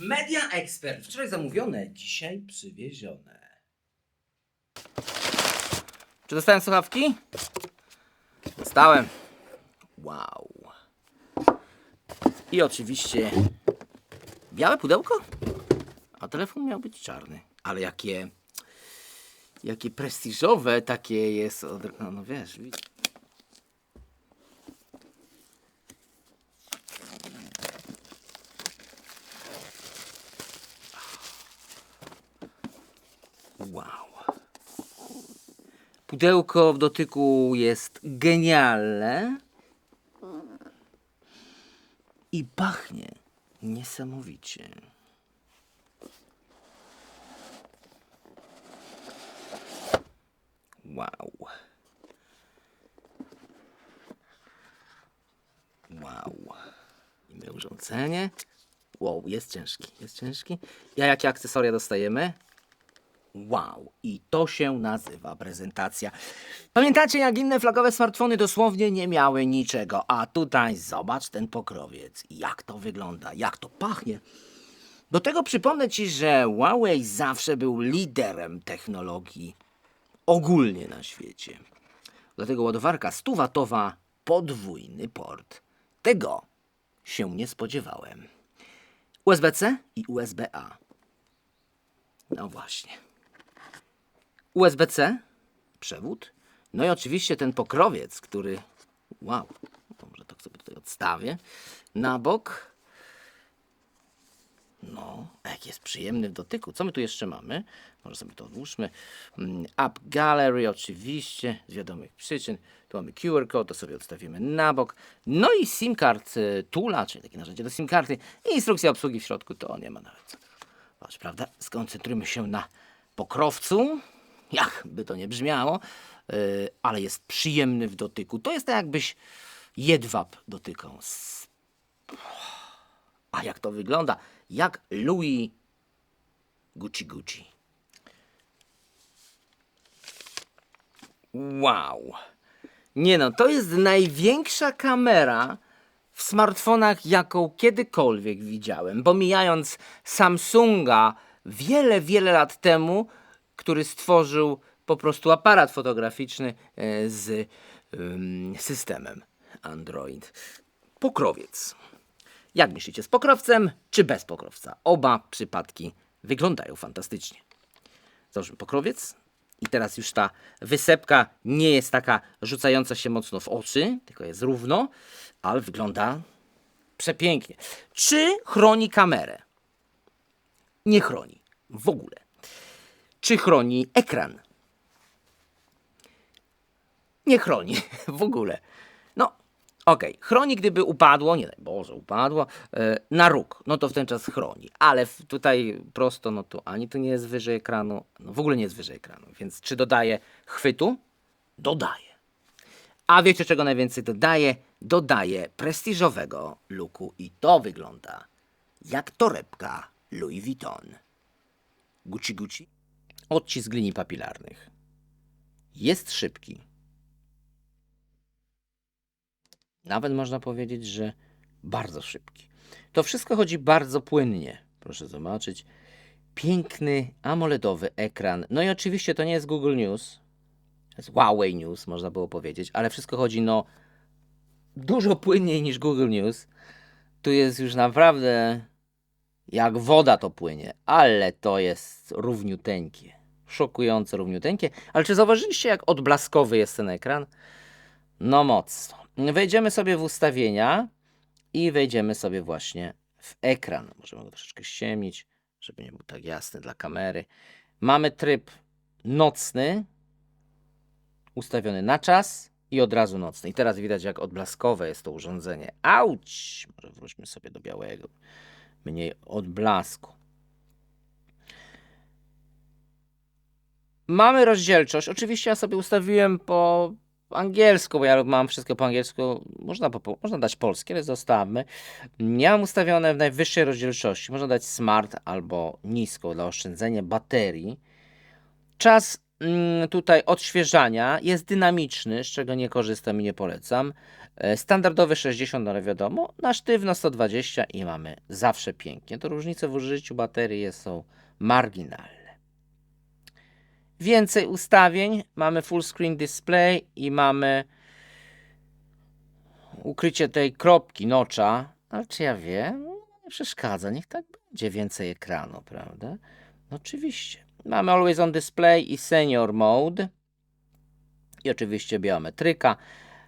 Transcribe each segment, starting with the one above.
Media Expert. Wczoraj zamówione, dzisiaj przywiezione. Czy dostałem słuchawki? Dostałem. Wow. I oczywiście białe pudełko? A telefon miał być czarny. Ale jakie jakie prestiżowe takie jest. Od... No, no wiesz, wi- Wow. Pudełko w dotyku jest genialne i pachnie niesamowicie. Wow. Wow. Mamy urządzenie. Wow, jest ciężki, jest ciężki. A jakie akcesoria dostajemy? Wow, i to się nazywa prezentacja. Pamiętacie, jak inne flagowe smartfony dosłownie nie miały niczego, a tutaj zobacz ten pokrowiec, jak to wygląda, jak to pachnie. Do tego przypomnę Ci, że Huawei zawsze był liderem technologii ogólnie na świecie. Dlatego ładowarka 100-watowa, podwójny port. Tego się nie spodziewałem. USB-C i USB-A. No właśnie. USB-C, przewód. No i oczywiście ten pokrowiec, który. Wow, może tak sobie tutaj odstawię. Na bok. No, jak jest przyjemny w dotyku. Co my tu jeszcze mamy? Może sobie to odłóżmy. Mm, App Gallery, oczywiście, z wiadomych przyczyn. Tu mamy QR code, to sobie odstawimy na bok. No i SIM card y, Tula, czyli takie narzędzie do SIM karty. I instrukcja obsługi w środku, to nie ma nawet co. Patrz, prawda? Skoncentrujmy się na pokrowcu. Jakby to nie brzmiało, yy, ale jest przyjemny w dotyku. To jest tak, jakbyś jedwab dotykał. A jak to wygląda? Jak Louis Gucci Gucci. Wow. Nie no, to jest największa kamera w smartfonach, jaką kiedykolwiek widziałem. Pomijając Samsunga wiele, wiele lat temu, który stworzył po prostu aparat fotograficzny e, z systemem Android. Pokrowiec. Jak myślicie, z pokrowcem czy bez pokrowca? Oba przypadki wyglądają fantastycznie. Załóżmy pokrowiec. I teraz już ta wysepka nie jest taka rzucająca się mocno w oczy, tylko jest równo, ale wygląda przepięknie. Czy chroni kamerę? Nie chroni. W ogóle. Czy chroni ekran? Nie chroni. W ogóle. No, okej. Chroni, gdyby upadło, nie daj Boże, upadło, e, na róg. No to w ten czas chroni. Ale tutaj prosto, no to ani to nie jest wyżej ekranu, no w ogóle nie jest wyżej ekranu. Więc czy dodaje chwytu? Dodaje. A wiecie czego najwięcej dodaje? Dodaje prestiżowego luku i to wygląda jak torebka Louis Vuitton. Gucci Gucci. Odcisk linii papilarnych. Jest szybki. Nawet można powiedzieć, że bardzo szybki. To wszystko chodzi bardzo płynnie. Proszę zobaczyć. Piękny AMOLEDowy ekran. No i oczywiście to nie jest Google News. To jest Huawei News, można było powiedzieć, ale wszystko chodzi no dużo płynniej niż Google News. Tu jest już naprawdę jak woda to płynie, ale to jest równiuteńkie. Szokująco równiuteńkie. Ale czy zauważyliście, jak odblaskowy jest ten ekran? No mocno. Wejdziemy sobie w ustawienia i wejdziemy sobie właśnie w ekran. Możemy go troszeczkę ściemnić, żeby nie był tak jasny dla kamery. Mamy tryb nocny, ustawiony na czas i od razu nocny. I teraz widać, jak odblaskowe jest to urządzenie. Auć! Może wróćmy sobie do białego. Mniej odblasku. Mamy rozdzielczość. Oczywiście ja sobie ustawiłem po angielsku, bo ja mam wszystko po angielsku. Można, po, można dać polskie, ale zostawmy. Ja mam ustawione w najwyższej rozdzielczości. Można dać smart albo nisko dla oszczędzenia baterii. Czas mm, tutaj odświeżania, jest dynamiczny, z czego nie korzystam i nie polecam. E, Standardowy 60, ale wiadomo, na sztywno 120 i mamy zawsze pięknie. To różnice w użyciu baterii są marginalne. Więcej ustawień, mamy full screen display i mamy ukrycie tej kropki nocza. Ale czy ja wiem? No, Nie przeszkadza, niech tak będzie więcej ekranu, prawda? No oczywiście. Mamy Always on Display i Senior Mode. I oczywiście biometryka.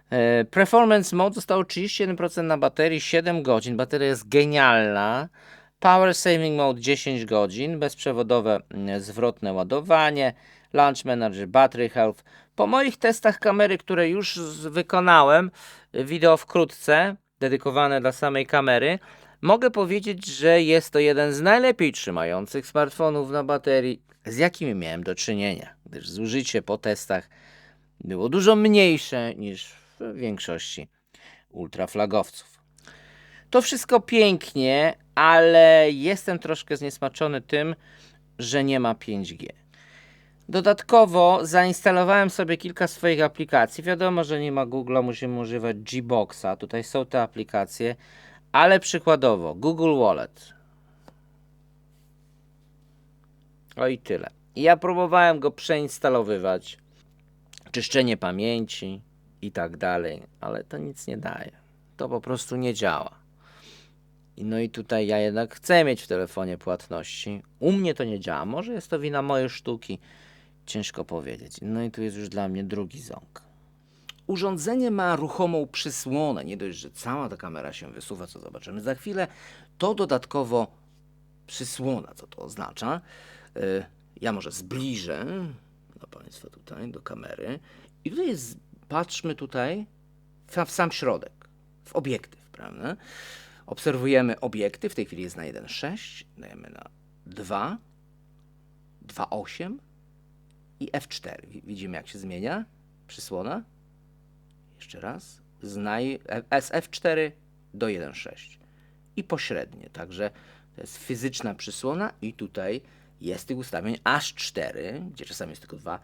E, Performance Mode zostało 31% na baterii, 7 godzin. Bateria jest genialna. Power Saving Mode 10 godzin, bezprzewodowe mm, zwrotne ładowanie, Launch Manager, Battery Health. Po moich testach kamery, które już wykonałem, y, wideo wkrótce, dedykowane dla samej kamery, mogę powiedzieć, że jest to jeden z najlepiej trzymających smartfonów na baterii, z jakimi miałem do czynienia, gdyż zużycie po testach było dużo mniejsze niż w większości ultraflagowców. To wszystko pięknie, ale jestem troszkę zniesmaczony tym, że nie ma 5G. Dodatkowo zainstalowałem sobie kilka swoich aplikacji. Wiadomo, że nie ma Google'a, musimy używać Gboxa. Tutaj są te aplikacje, ale przykładowo Google Wallet. O i tyle. Ja próbowałem go przeinstalowywać, czyszczenie pamięci i tak dalej, ale to nic nie daje. To po prostu nie działa. No i tutaj ja jednak chcę mieć w telefonie płatności. U mnie to nie działa. Może jest to wina mojej sztuki. Ciężko powiedzieć. No i tu jest już dla mnie drugi ząg. Urządzenie ma ruchomą przysłonę. Nie dość, że cała ta kamera się wysuwa, co zobaczymy za chwilę, to dodatkowo przysłona. Co to oznacza? Y, Ja może zbliżę dla Państwa tutaj do kamery. I tutaj jest, patrzmy tutaj w sam środek, w obiektyw, prawda? Obserwujemy obiektyw, w tej chwili jest na 1,6, dajemy na 2, 2,8 i F4. Wi- Widzimy jak się zmienia przysłona. Jeszcze raz. Z, naj, z F4 do 1,6 i pośrednie, także to jest fizyczna przysłona i tutaj jest tych ustawień aż 4, gdzie czasami jest tylko 2,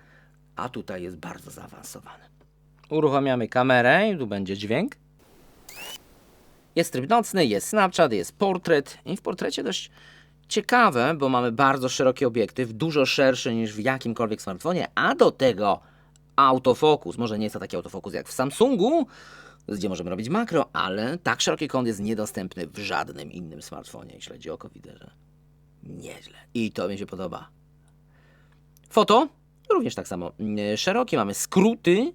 a tutaj jest bardzo zaawansowane. Uruchamiamy kamerę i tu będzie dźwięk. Jest tryb nocny, jest Snapchat, jest portret i w portrecie dość ciekawe, bo mamy bardzo szeroki obiektyw, dużo szerszy niż w jakimkolwiek smartfonie, a do tego autofokus. Może nie jest to taki autofokus jak w Samsungu, gdzie możemy robić makro, ale tak szeroki kąt jest niedostępny w żadnym innym smartfonie. I śledzi oko, widzę, że nieźle. I to mi się podoba. Foto również tak samo mm, szerokie, mamy skróty,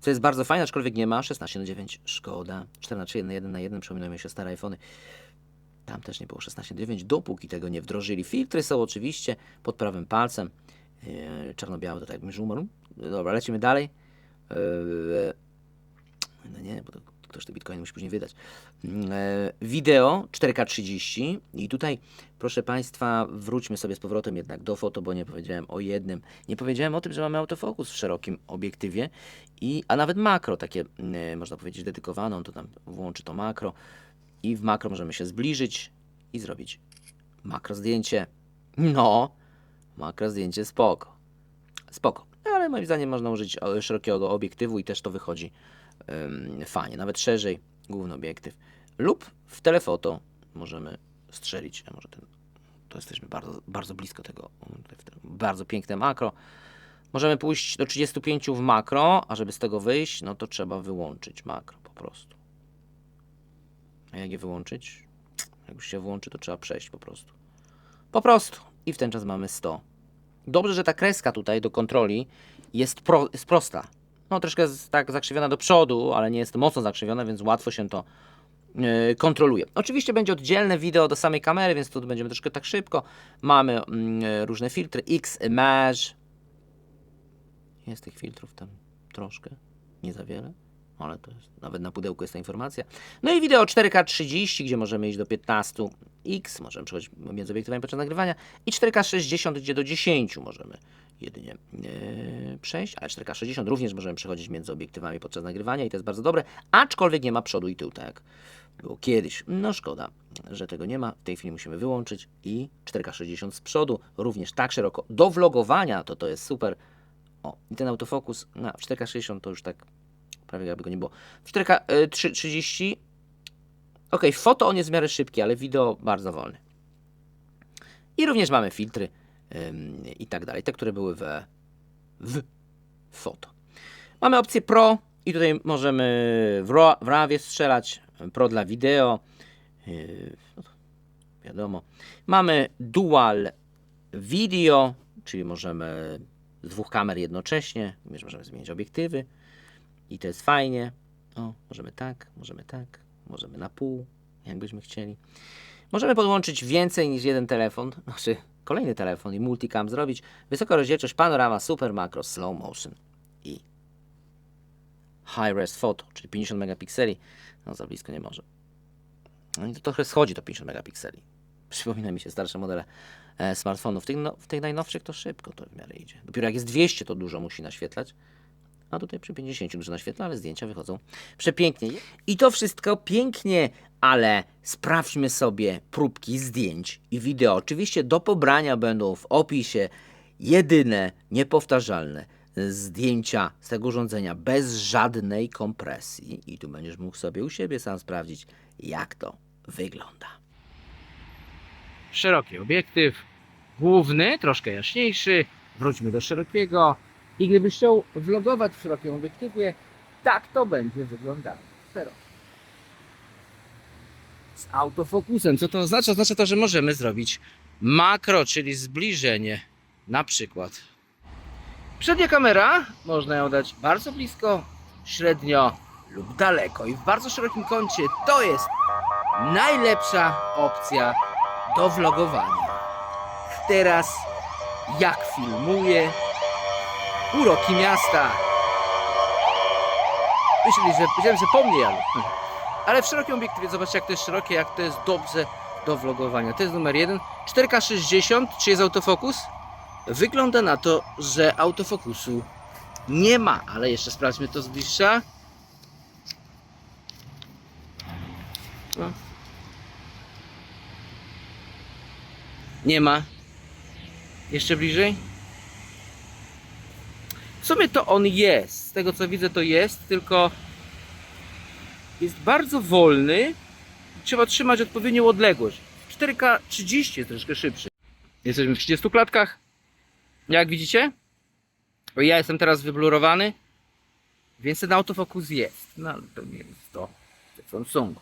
co jest bardzo fajne, aczkolwiek nie ma 16 na 9, szkoda. 4 na 3, 1 na 1 na 1, przypominają mi się stare iPhony. Tam też nie było 16 na 9, dopóki tego nie wdrożyli. Filtry są oczywiście pod prawym palcem. Yy, Czarno-białe to tak jakbym umarł. Dobra, lecimy dalej. Yy, no nie, bo to ktoś te bitcoiny musi później wydać. E, Wideo 4K30 i tutaj proszę Państwa wróćmy sobie z powrotem jednak do foto, bo nie powiedziałem o jednym. Nie powiedziałem o tym, że mamy autofokus w szerokim obiektywie i, a nawet makro takie mm, można powiedzieć dedykowaną, to tam włączy to makro i w makro możemy się zbliżyć i zrobić makro zdjęcie. No, makro zdjęcie spoko. Spoko. Ale moim zdaniem można użyć e, szerokiego obiektywu i też to wychodzi em, fajnie, nawet szerzej, główny obiektyw. Lub w telefoto możemy strzelić, a może ten, to jesteśmy bardzo, bardzo blisko tego, um, bardzo piękne makro. Możemy pójść do 35 w makro, a żeby z tego wyjść, no to trzeba wyłączyć makro po prostu. A jak je wyłączyć? Jak już się włączy, to trzeba przejść po prostu. Po prostu. I w ten czas mamy 100. Dobrze, że ta kreska tutaj do kontroli jest, pro, jest prosta. No troszkę z, tak zakrzywiona do przodu, ale nie jest mocno zakrzywiona, więc łatwo się to yy, kontroluje. Oczywiście będzie oddzielne wideo do samej kamery, więc tu będziemy troszkę tak szybko. Mamy mm, różne filtry, X, Image. Jest tych filtrów tam troszkę, nie za wiele, ale to jest, nawet na pudełku jest ta informacja. No i wideo 4K 30, gdzie możemy iść do 15x, możemy przechodzić między obiektywami podczas nagrywania i 4K 60, gdzie do 10 możemy jedynie e, przejść, ale 4K 60 również możemy przechodzić między obiektywami podczas nagrywania i to jest bardzo dobre, aczkolwiek nie ma przodu i tyłu, tak jak było kiedyś. No szkoda, że tego nie ma. W tej chwili musimy wyłączyć i 4K 60 z przodu, również tak szeroko. Do vlogowania to to jest super O, i ten autofokus na w 4K60 to już tak prawie jakby go nie było. W 4K30 ok, foto on jest w miarę szybki, ale wideo bardzo wolny. I również mamy filtry ym, i tak dalej, te, które były we, w foto. Mamy opcję Pro i tutaj możemy w, RAW, w RAWie strzelać, Pro dla wideo, yy, no wiadomo. Mamy Dual Video, czyli możemy z dwóch kamer jednocześnie, również możemy zmienić obiektywy i to jest fajnie. O, możemy tak, możemy tak, możemy na pół, jakbyśmy chcieli. Możemy podłączyć więcej niż jeden telefon, znaczy kolejny telefon i multicam zrobić. Wysoka rozdzielczość, panorama, super makro, slow motion i high res photo, czyli 50 megapikseli. No za blisko nie może. No i to trochę schodzi do 50 megapikseli. Przypomina mi się starsze modele e, smartfonów. W tych, no, w tych najnowszych to szybko to w miarę idzie. Dopiero jak jest 200 to dużo musi naświetlać. A tutaj przy 50 dużo naświetla, ale zdjęcia wychodzą przepięknie. I to wszystko pięknie, ale sprawdźmy sobie próbki zdjęć i wideo. Oczywiście do pobrania będą w opisie jedyne, niepowtarzalne zdjęcia z tego urządzenia bez żadnej kompresji. I tu będziesz mógł sobie u siebie sam sprawdzić, jak to wygląda. szeroki obiektyw, główny, troszkę jaśniejszy, wróćmy do szerokiego i gdybyś chciał vlogować w szerokim obiektywie, tak to będzie wyglądało. Szeroko. Z autofokusem. Co to oznacza? Oznacza to, że możemy zrobić makro, czyli zbliżenie. Na przykład. Przednia kamera, można ją dać bardzo blisko, średnio lub daleko i w bardzo szerokim kącie. To jest najlepsza opcja do vlogowania. Teraz jak filmuję uroki miasta. Myśleli, że powiedziałem, że po mnie, ale, ale w szerokim obiektywie zobaczcie jak to jest szerokie, jak to jest dobrze do vlogowania. To jest numer jeden. 4K60, czy jest autofokus? Wygląda na to, że autofokusu nie ma, ale jeszcze sprawdźmy to z bliższa. No. Nie ma. Jeszcze bliżej. Sumie to on jest. Z tego co widzę to jest, tylko jest bardzo wolny. Trzeba trzymać odpowiednią odległość. 4K 30 jest troszkę szybszy. Jesteśmy w 30 klatkach. Jak widzicie? Ja jestem teraz wyblurowany. Więc ten autofokus jest. No ale to nie jest to Samsungu.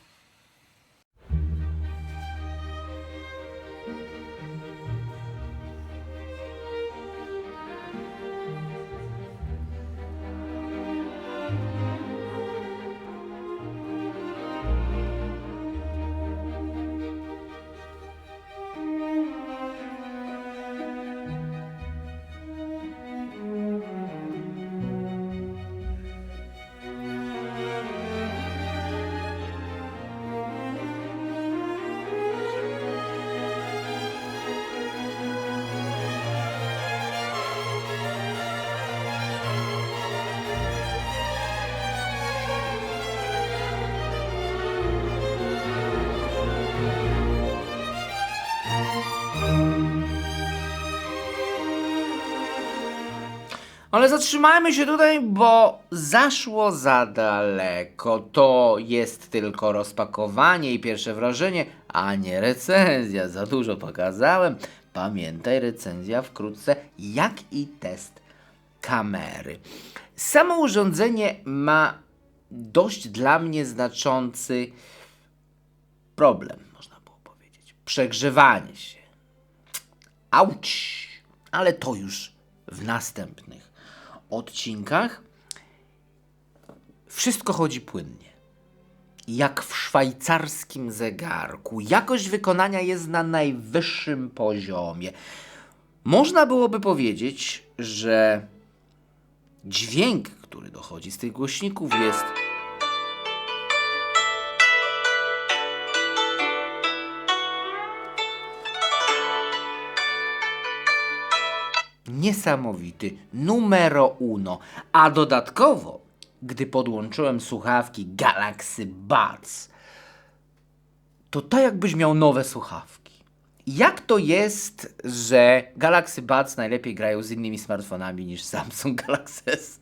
Ale zatrzymajmy się tutaj, bo zaszło za daleko. To jest tylko rozpakowanie i pierwsze wrażenie, a nie recenzja. Za dużo pokazałem. Pamiętaj, recenzja wkrótce, jak i test kamery. Samo urządzenie ma dość dla mnie znaczący problem, można było powiedzieć. Przegrzewanie się. Auć! Ale to już w następnych odcinkach. Wszystko chodzi płynnie. Jak w szwajcarskim zegarku. Jakość wykonania jest na najwyższym poziomie. Można byłoby powiedzieć, że dźwięk, który dochodzi z tych głośników, jest niesamowity, numero uno. A dodatkowo, gdy podłączyłem słuchawki Galaxy Buds, to tak jakbyś miał nowe słuchawki. Jak to jest, że Galaxy Buds najlepiej grają z innymi smartfonami niż Samsung Galaxy S?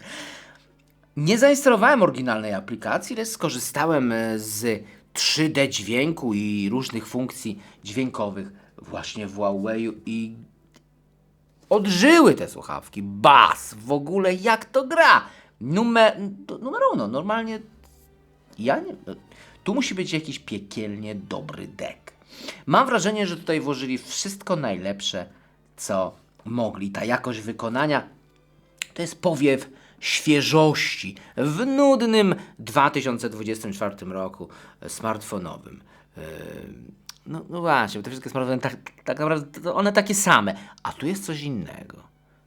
Nie zainstalowałem oryginalnej aplikacji, lecz skorzystałem e, z 3D dźwięku i różnych funkcji dźwiękowych właśnie w Huawei i odżyły te słuchawki. Bas! W ogóle jak to gra? Numer, numer uno, normalnie ja nie. Tu musi być jakiś piekielnie dobry dek. Mam wrażenie, że tutaj włożyli wszystko najlepsze, co mogli. Ta jakość wykonania to jest powiew świeżości w nudnym 2024 roku smartfonowym. No, no właśnie, bo te wszystkie smartfony tak, tak naprawdę one takie same, a tu jest coś innego.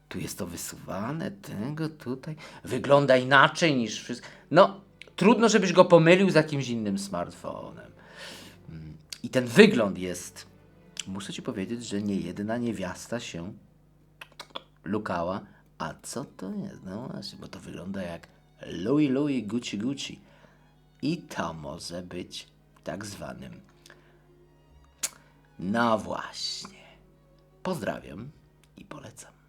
Tu jest to wysuwane, tego tutaj. Wygląda inaczej niż wszystko. No, trudno, żebyś go pomylił z jakimś innym smartfonem. Mm, I ten wygląd jest. Muszę ci powiedzieć, że nie jedna niewiasta się lukała. A co to jest? No właśnie, bo to wygląda jak Louis Louis Gucci Gucci. I to może być tak zwanym. No właśnie. Pozdrawiam i polecam.